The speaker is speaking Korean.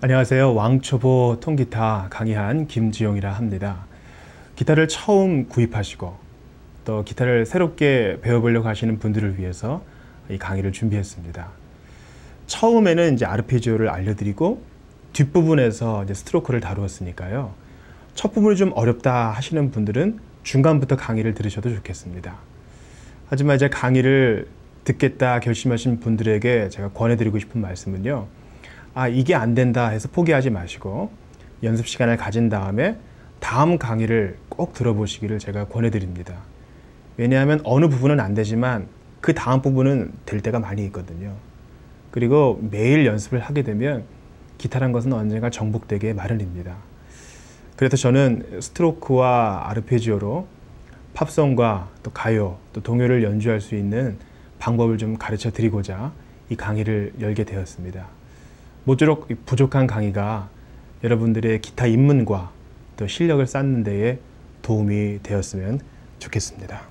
안녕하세요. 왕초보 통기타 강의한 김지용이라 합니다. 기타를 처음 구입하시고 또 기타를 새롭게 배워보려고 하시는 분들을 위해서 이 강의를 준비했습니다. 처음에는 이제 아르페지오를 알려드리고 뒷부분에서 이제 스트로크를 다루었으니까요. 첫 부분이 좀 어렵다 하시는 분들은 중간부터 강의를 들으셔도 좋겠습니다. 하지만 이제 강의를 듣겠다 결심하신 분들에게 제가 권해드리고 싶은 말씀은요. 아, 이게 안 된다 해서 포기하지 마시고 연습 시간을 가진 다음에 다음 강의를 꼭 들어보시기를 제가 권해드립니다. 왜냐하면 어느 부분은 안 되지만 그 다음 부분은 될 때가 많이 있거든요. 그리고 매일 연습을 하게 되면 기타란 것은 언젠가 정복되게 마련입니다. 그래서 저는 스트로크와 아르페지오로 팝송과 또 가요, 또 동요를 연주할 수 있는 방법을 좀 가르쳐 드리고자 이 강의를 열게 되었습니다. 모쪼록 부족한 강의가 여러분들의 기타 입문과 또 실력을 쌓는 데에 도움이 되었으면 좋겠습니다.